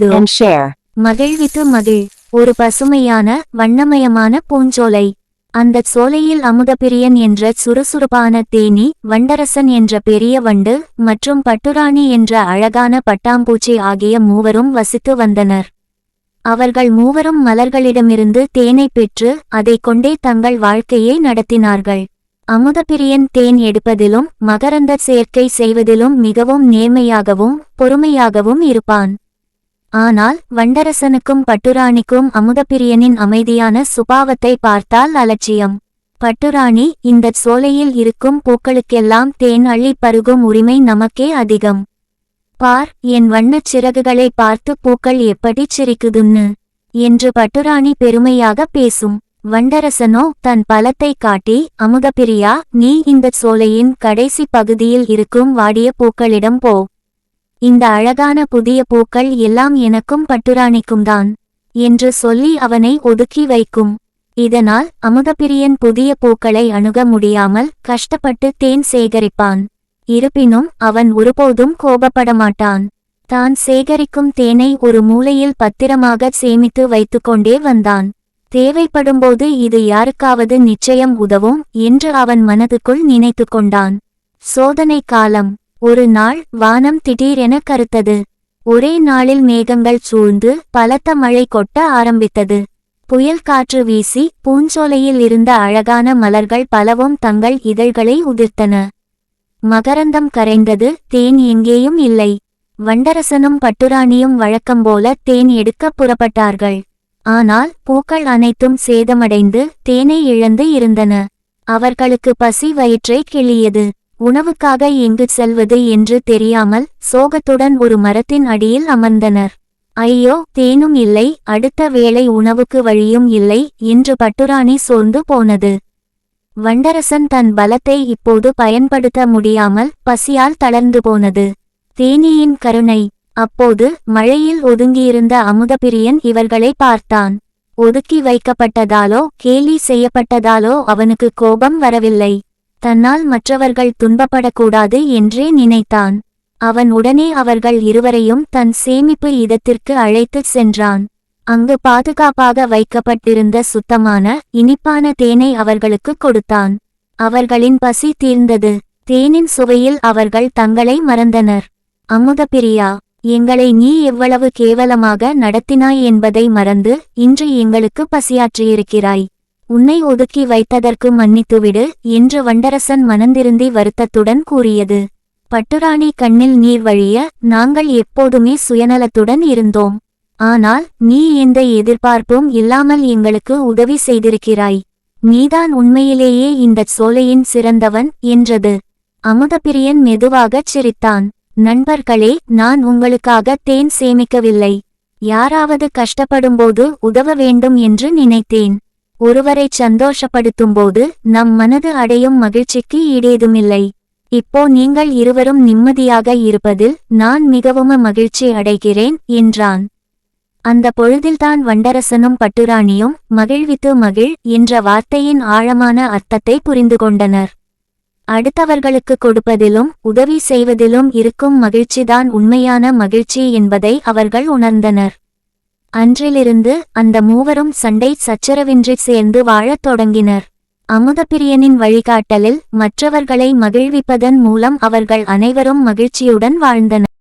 and share. மகிழ்வித்து மகிழ். ஒரு பசுமையான வண்ணமயமான பூஞ்சோலை. அந்த சோலையில் அமுதப்பிரியன் என்ற சுறுசுறுப்பான தேனி வண்டரசன் என்ற பெரிய வண்டு மற்றும் பட்டுராணி என்ற அழகான பட்டாம்பூச்சி ஆகிய மூவரும் வசித்து வந்தனர். அவர்கள் மூவரும் மலர்களிடமிருந்து தேனை பெற்று அதைக் கொண்டே தங்கள் வாழ்க்கையை நடத்தினார்கள். அமுதப்பிரியன் தேன் எடுப்பதிலும் மகரந்த சேர்க்கை செய்வதிலும் மிகவும் நேர்மையாகவும் பொறுமையாகவும் இருப்பான். ஆனால் வண்டரசனுக்கும் பட்டுராணிக்கும் அமுதப்பிரியனின் அமைதியான சுபாவத்தை பார்த்தால் அலட்சியம். பட்டுராணி இந்தச் சோலையில் இருக்கும் பூக்களுக்கெல்லாம் தேன் அள்ளிப் பருகும் உரிமை நமக்கே அதிகம். பார் என் வண்ணச் சிறகுகளை பார்த்து பூக்கள் எப்படிச் சிரிக்குதுன்னு? என்று பட்டுராணி பெருமையாக பேசும். வண்டரசனோ தன் பலத்தை காட்டி அமுதப்பிரியா நீ இந்தச் சோலையின் கடைசி பகுதியில் இருக்கும் வாடிய பூக்களிடம் போ. இந்த அழகான புதிய பூக்கள் எல்லாம் எனக்கும் பட்டுராணிக்கும் தான் என்று சொல்லி அவனை ஒதுக்கி வைக்கும். இதனால் அமுதப்பிரியன் புதிய பூக்களை அணுக முடியாமல் கஷ்டப்பட்டு தேன் சேகரிப்பான். இருப்பினும் அவன் ஒருபோதும் கோபப்படமாட்டான். தான் சேகரிக்கும் தேனை ஒரு மூலையில் பத்திரமாக சேமித்து வைத்துக்கொண்டே வந்தான். தேவைப்படும்போது இது யாருக்காவது நிச்சயம் உதவும் என்று அவன் மனதுக்குள் நினைத்து கொண்டான் சோதனை காலம். ஒரு நாள் வானம் திடீரென கருத்தது. ஒரே நாளில் மேகங்கள் சூழ்ந்து பலத்த மழை கொட்ட ஆரம்பித்தது. புயல் காற்று வீசி பூஞ்சோலையில் இருந்த அழகான மலர்கள் பலவும் தங்கள் இதழ்களை உதிர்த்தன. மகரந்தம் கரைந்தது தேன் எங்கேயும் இல்லை. வண்டரசனும் பட்டுராணியும் வழக்கம்போல தேன் எடுக்க புறப்பட்டார்கள். ஆனால் பூக்கள் அனைத்தும் சேதமடைந்து தேனை இழந்து இருந்தன. அவர்களுக்கு பசி வயிற்றை கிளியது உணவுக்காக எங்கு செல்வது என்று தெரியாமல் சோகத்துடன் ஒரு மரத்தின் அடியில் அமர்ந்தனர். ஐயோ தேனும் இல்லை அடுத்த வேளை உணவுக்கு வழியும் இல்லை என்று பட்டுராணி சோர்ந்து போனது. வண்டரசன் தன் பலத்தை இப்போது பயன்படுத்த முடியாமல் பசியால் தளர்ந்து போனது. தேனியின் கருணை. அப்போது மழையில் ஒதுங்கியிருந்த அமுதபிரியன் இவர்களை பார்த்தான். ஒதுக்கி வைக்கப்பட்டதாலோ கேலி செய்யப்பட்டதாலோ அவனுக்கு கோபம் வரவில்லை. தன்னால் மற்றவர்கள் துன்பப்படக்கூடாது என்றே நினைத்தான். அவன் உடனே அவர்கள் இருவரையும் தன் சேமிப்பு இடத்திற்கு அழைத்துச் சென்றான். அங்கு பாதுகாப்பாக வைக்கப்பட்டிருந்த சுத்தமான இனிப்பான தேனை அவர்களுக்கு கொடுத்தான். அவர்களின் பசி தீர்ந்தது. தேனின் சுவையில் அவர்கள் தங்களை மறந்தனர். அமுதப்பிரியா எங்களை நீ எவ்வளவு கேவலமாக நடத்தினாய் என்பதை மறந்து இன்று எங்களுக்கு பசியாற்றியிருக்கிறாய். உன்னை ஒதுக்கி வைத்ததற்கு மன்னித்துவிடு என்று வண்டரசன் மனந்திருந்தி வருத்தத்துடன் கூறியது. பட்டுராணி கண்ணில் நீர் வழிய நாங்கள் எப்போதுமே சுயநலத்துடன் இருந்தோம். ஆனால் நீ எந்த எதிர்பார்ப்பும் இல்லாமல் எங்களுக்கு உதவி செய்திருக்கிறாய். நீதான் உண்மையிலேயே இந்தச் சோலையின் சிறந்தவன் என்றது. அமுதப்பிரியன் மெதுவாகச் சிரித்தான். நண்பர்களே நான் உங்களுக்காக தேன் சேமிக்கவில்லை. யாராவது கஷ்டப்படும்போது உதவ வேண்டும் என்று நினைத்தேன். ஒருவரைச் சந்தோஷப்படுத்தும்போது நம் மனது அடையும் மகிழ்ச்சிக்கு ஈடேதுமில்லை. இப்போ நீங்கள் இருவரும் நிம்மதியாக இருப்பதில் நான் மிகவும் மகிழ்ச்சி அடைகிறேன் என்றான். அந்த பொழுதில்தான் வண்டரசனும் பட்டுராணியும் மகிழ்வித்து மகிழ் என்ற வார்த்தையின் ஆழமான அர்த்தத்தை புரிந்து கொண்டனர். அடுத்தவர்களுக்கு கொடுப்பதிலும் உதவி செய்வதிலும் இருக்கும் மகிழ்ச்சிதான் உண்மையான மகிழ்ச்சி என்பதை அவர்கள் உணர்ந்தனர். அன்றிலிருந்து அந்த மூவரும் சண்டை சச்சரவின்றி சேர்ந்து வாழத் தொடங்கினர். அமுதப்பிரியனின் வழிகாட்டலில் மற்றவர்களை மகிழ்விப்பதன் மூலம் அவர்கள் அனைவரும் மகிழ்ச்சியுடன் வாழ்ந்தனர்.